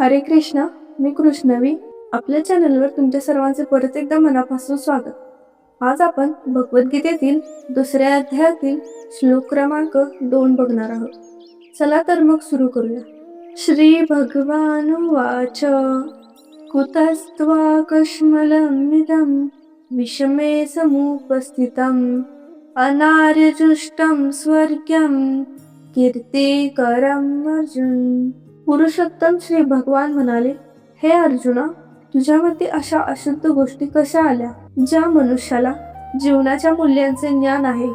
हरे कृष्णा मी कृष्णवी. आपल्या चॅनलवर तुमच्या सर्वांचे परत एकदा मनापासून स्वागत. आज आपण भगवद्गीतेतील दुसऱ्या अध्यायातील श्लोक क्रमांक दोन बघणार आहोत. चला तर मग सुरू करूया. श्री भगवान वाच कुतस्त्वा कश्मलमिदं विषमे समुपस्थितम् अनार्यजुष्टं स्वर्ग्यं कीर्तिकरम अर्जुन. पुरुषोत्तम श्री भगवान म्हणाले हे अर्जुना तुझ्यावरती अशा अशुद्ध गोष्टी कशा आल्या ज्या मनुष्याला जीवनाच्या मूल्यांचे ज्ञान आहे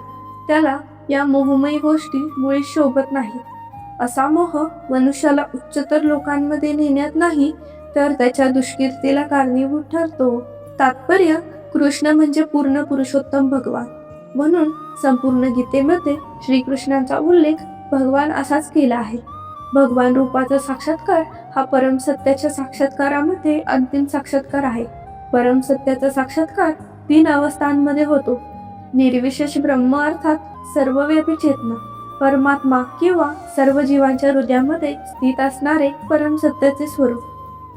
त्याला या मोहमयी गोष्टी मुळी शोभत नाही. असा मोह मनुष्याला उच्चतर लोकांमध्ये नेण्यात नाही तर त्याच्या दुष्कीर्तीला कारणीभूत ठरतो. तात्पर्य कृष्ण म्हणजे पूर्ण पुरुषोत्तम भगवान. म्हणून संपूर्ण गीतेमध्ये श्रीकृष्णांचा उल्लेख भगवान असाच केला आहे. भगवान रूपाचा साक्षात्कार हा परम सत्याच्या साक्षात्कारामध्ये अंतिम साक्षात्कार आहे. परम सत्याचा साक्षात्कार तीन अवस्थांमध्ये होतो. निर्विशेष ब्रह्म अर्थात सर्वव्यापी चेतना परमात्मा किंवा सर्व जीवांच्या हृदयामध्ये स्थित असणारे परम सत्याचे स्वरूप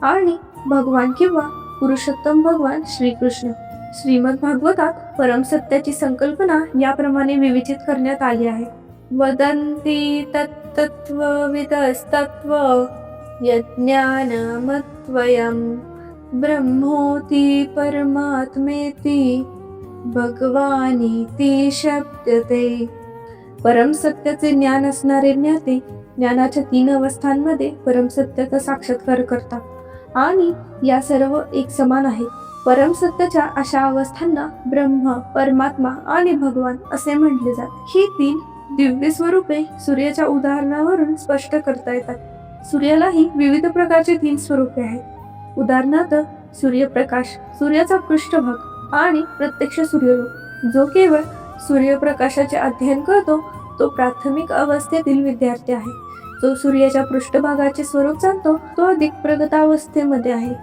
आणि भगवान किंवा पुरुषोत्तम भगवान श्रीकृष्ण. श्रीमद भागवतात परम सत्याची संकल्पना याप्रमाणे विवेचित करण्यात आली आहे. वदन्ति तत्त्वविदस्तत्त्व यज्ञानमत्वयं ब्रह्मोति परमात्मेति भगवानीति शब्दते. परम सत्याचे ज्ञान असणारे ज्ञाते ज्ञानाच्या तीन अवस्थांमध्ये परम सत्याचा साक्षात्कार करतात. आणि या सर्व एक समान आहे. परम सत्याच्या अशा अवस्थांना ब्रह्म परमात्मा आणि भगवान असे म्हटले जाते. ही तीन दिव्य स्वरूपे सूर्याच्या उदाहरणावरून स्पष्ट करता येतात. सूर्यालाही विविध प्रकारचे तीन स्वरूपे आहेत. उदाहरणार्थ सूर्यप्रकाश सूर्याचा पृष्ठभाग आणि प्रत्यक्ष सूर्यलोक जो केवळ सूर्यप्रकाशाचे अध्ययन करतो तो प्राथमिक अवस्थेतील विद्यार्थी आहे. जो सूर्याच्या पृष्ठभागाचे स्वरूप जाणतो तो अधिक प्रगतावस्थेमध्ये आहे.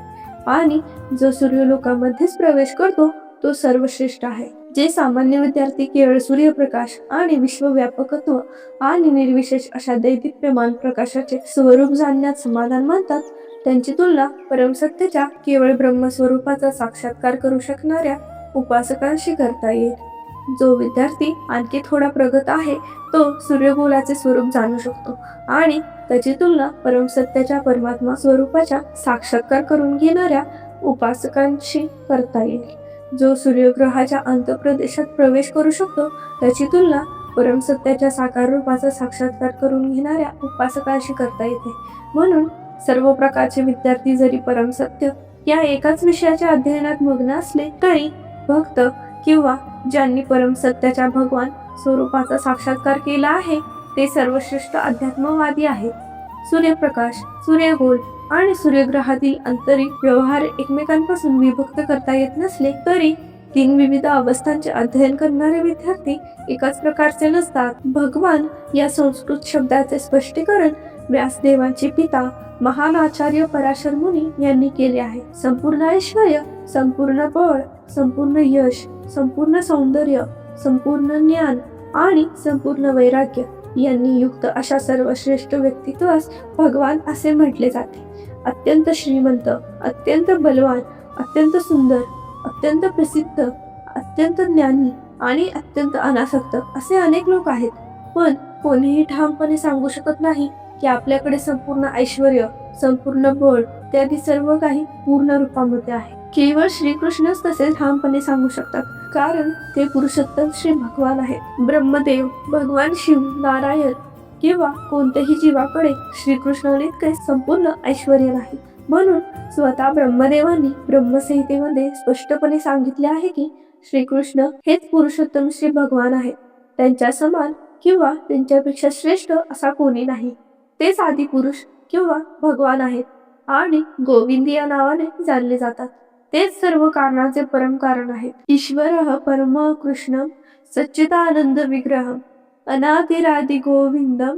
आणि जो सूर्यलोकामध्येच प्रवेश करतो तो सर्वश्रेष्ठ आहे. जे सामान्य विद्यार्थी केवळ सूर्यप्रकाश आणि विश्वव्यापकत्व आणि निर्विशेष अशा दैदिप्यमान प्रकाशाचे स्वरूप जाणण्यात समाधान मानतात त्यांची तुलना परमसत्तेच्या केवळ ब्रह्मस्वरूपाचा साक्षात्कार करू शकणाऱ्या उपासकांशी करता येईल. जो विद्यार्थी आणखी थोडा प्रगत आहे तो सूर्यगोलाचे स्वरूप जाणू शकतो आणि त्याची तुलना परमसत्याच्या परमात्मा स्वरूपाच्या साक्षात्कार करून घेणाऱ्या उपासकांशी करता येईल. जो सूर्यग्रहाच्या अंतप्रदेशात प्रवेश करू शकतो त्याची तुलना परमसत्याच्या साकार रूपाचा साक्षात्कार करून घेणाऱ्या उपासकांशी करता येते. म्हणून सर्व प्रकारचे विद्यार्थी जरी परमसत्य या एकाच विषयाच्या अध्ययनात मग्न असले तरी भक्त किंवा ज्यांनी परमसत्याच्या भगवान स्वरूपाचा साक्षात्कार केला आहे ते सर्वश्रेष्ठ अध्यात्मवादी आहेत. सूर्यप्रकाश सूर्यगोल आणि सूर्यग्रहातील आंतरिक व्यवहार एकमेकांपासून विभक्त करता येत नसले तरी तीन विविध अवस्थांचे अध्ययन करणारे विद्यार्थी एकाच प्रकारचे नसतात. भगवान या संस्कृत शब्दाचे स्पष्टीकरण व्यासदेवांचे पिता महान आचार्य पराशर मुनी यांनी केले आहे. संपूर्ण ऐश्वर संपूर्ण बळ संपूर्ण यश संपूर्ण सौंदर्य संपूर्ण ज्ञान आणि संपूर्ण वैराग्य यांनी युक्त अशा सर्वश्रेष्ठ व्यक्तित्वास भगवान असे म्हटले जाते. अत्यंत श्रीमंत अत्यंत बलवान अत्यंत सुंदर अत्यंत प्रसिद्ध अत्यंत ज्ञानी आणि अत्यंत अनासक्त असे अनेक लोक आहेत. पण कोणीही ठामपणे सांगू शकत नाही की आपल्याकडे संपूर्ण ऐश्वर संपूर्ण बळ इत्यादी सर्व काही पूर्ण रूपामध्ये आहे. केवळ श्रीकृष्णच तसे ठामपणे सांगू शकतात. कारण ते पुरुषोत्तम श्री भगवान आहेत. ब्रह्मदेव भगवान शिव नारायण किंवा कोणत्याही जीवाकडे श्रीकृष्णाने संपूर्ण ऐश्वर नाही. म्हणून स्वतः ब्रह्मदेवांनी ब्रह्मसंहितेमध्ये स्पष्टपणे सांगितले आहे की श्रीकृष्ण हेच पुरुषोत्तम श्री भगवान आहेत. त्यांच्या समान किंवा त्यांच्यापेक्षा श्रेष्ठ असा कोणी नाही. तेच आदिपुरुष किंवा भगवान आहेत आणि गोविंद या नावाने जाणले जातात. तेच सर्व कारणाचे परम कारण आहेत ईश्वर परम कृष्ण सच्चिदानंद विग्रह अनादिरादि गोविंदम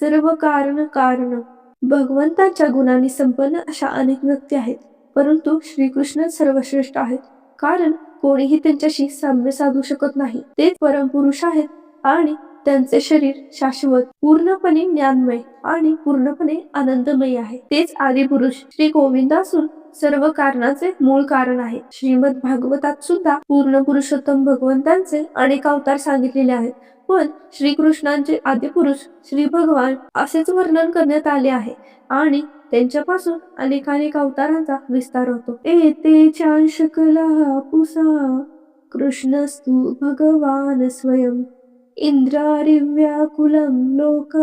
सर्व कारण कारण भगवंताच्या गुणांनी संपन्न अशा अनेक व्यक्ती आहेत. परंतु श्रीकृष्ण सर्वश्रेष्ठ आहेत. कारण कोणीही त्यांच्याशी साम्य साधू शकत नाही. तेच परमपुरुष आहेत आणि त्यांचे शरीर शाश्वत पूर्णपणे ज्ञानमय आणि पूर्णपणे आनंदमय आहे. तेच आदिपुरुष श्री गोविंद असून सर्व कारणाचे मूळ कारण आहे. श्रीमद भागवतात सुद्धा पूर्ण पुरुषोत्तम भगवंतांचे अनेक अवतार सांगितलेले आहेत. पण श्रीकृष्णांचे आदिपुरुष श्री भगवान असेच वर्णन करण्यात आले आहे. आणि त्यांच्यापासून अनेक अनेक अवतारांचा विस्तार होतो. एते चांशकला पुसा कृष्णस्तु भगवान स्वयं. इंद्रारिव्याकुलम लोक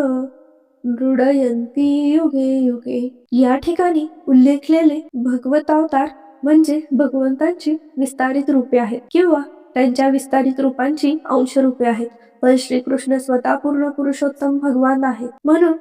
मृडयंती युगे युगे. या ठिकाणी उल्लेखलेले भगवतावतार म्हणजे भगवंतांची विस्तारित रूपे आहेत किंवा त्यांच्या विस्तारित रूपांची अंश रूपे आहेत. पण श्रीकृष्ण स्वतः पूर्ण पुरुषोत्तम भगवान आहेत. म्हणून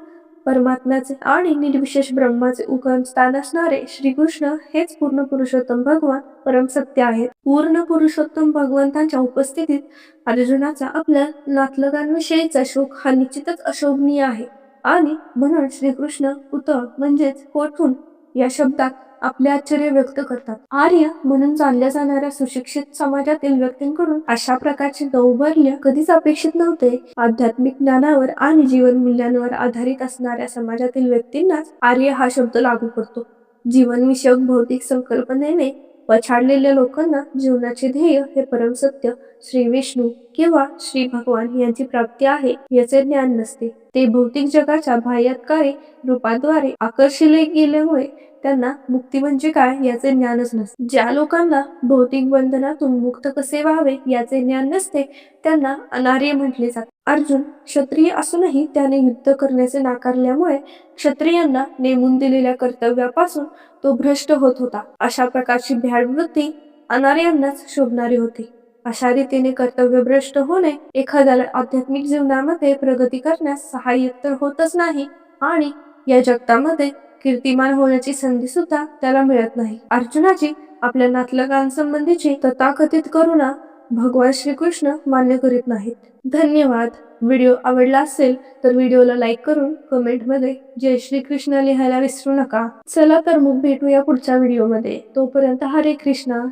परमात्म्याचे आणि निर्विशेष ब्रह्माचे उगम स्थान असणारे श्रीकृष्ण हेच पूर्ण पुरुषोत्तम भगवान परम सत्य आहेत. पूर्ण पुरुषोत्तम भगवंतांच्या उपस्थितीत अर्जुनाचा आपल्या नातलगांविषयीचा शोक हा निश्चितच अशोभनीय आहे. आणि म्हणून श्रीकृष्ण कुत म्हणजेच कोठून या शब्दात आपले आश्चर्य व्यक्त करतात. आर्य म्हणून जाणल्या जाणाऱ्या सुशिक्षित समाजातील व्यक्तींकडून अशा प्रकारचे दौर्बल्य कधीच अपेक्षित नव्हते. आध्यात्मिक ज्ञानावर आणि जीवन मूल्यांवर आधारित असणाऱ्या समाजातील व्यक्तींनाच आर्य हा शब्द लागू पडतो. जीवनविषयक भौतिक संकल्पनेने पछाडलेल्या लोकांना जीवनाचे ध्येय हे परमसत्य श्री विष्णू किंवा श्री भगवान यांची प्राप्ती आहे याचे ज्ञान नसते. ते भौतिक जगाच्या बाह्यकारी रूपाद्वारे आकर्षिले गेल्यामुळे त्यांना मुक्ती म्हणजे काय याचे ज्ञानच नसते. ज्या लोकांना भौतिक बंधनातून मुक्त कसे व्हावे याचे ज्ञान नसते त्यांना अनार्य म्हटले जाते. अर्जुन क्षत्रिय असूनही त्याने युद्ध करण्याचे नाकारल्यामुळे क्षत्रियांना नेमून दिलेल्या कर्तव्यापासून तो भ्रष्ट होत होता. अशा प्रकारची भ्याड वृत्ती अनार्यांनाच शोभणारी होती. अशा रीतीने कर्तव्यभ्रष्ट होणे एखाद्याला आध्यात्मिक जीवनामध्ये प्रगती करण्यास सहाय्य तर होतच नाही आणि या जगतामध्ये कीर्तिमान होण्याची संधी सुद्धा त्याला मिळत नाही. अर्जुनाची आपल्या नातलगांसंबंधीची तथाकथित करुणा भगवान श्रीकृष्ण मान्य करीत नाहीत. धन्यवाद. व्हिडिओ आवडला असेल तर व्हिडिओला लाईक करून कमेंटमध्ये जय श्रीकृष्ण लिहायला विसरू नका. चला तर मग भेटूया पुढच्या व्हिडिओमध्ये. तोपर्यंत हरे कृष्णा.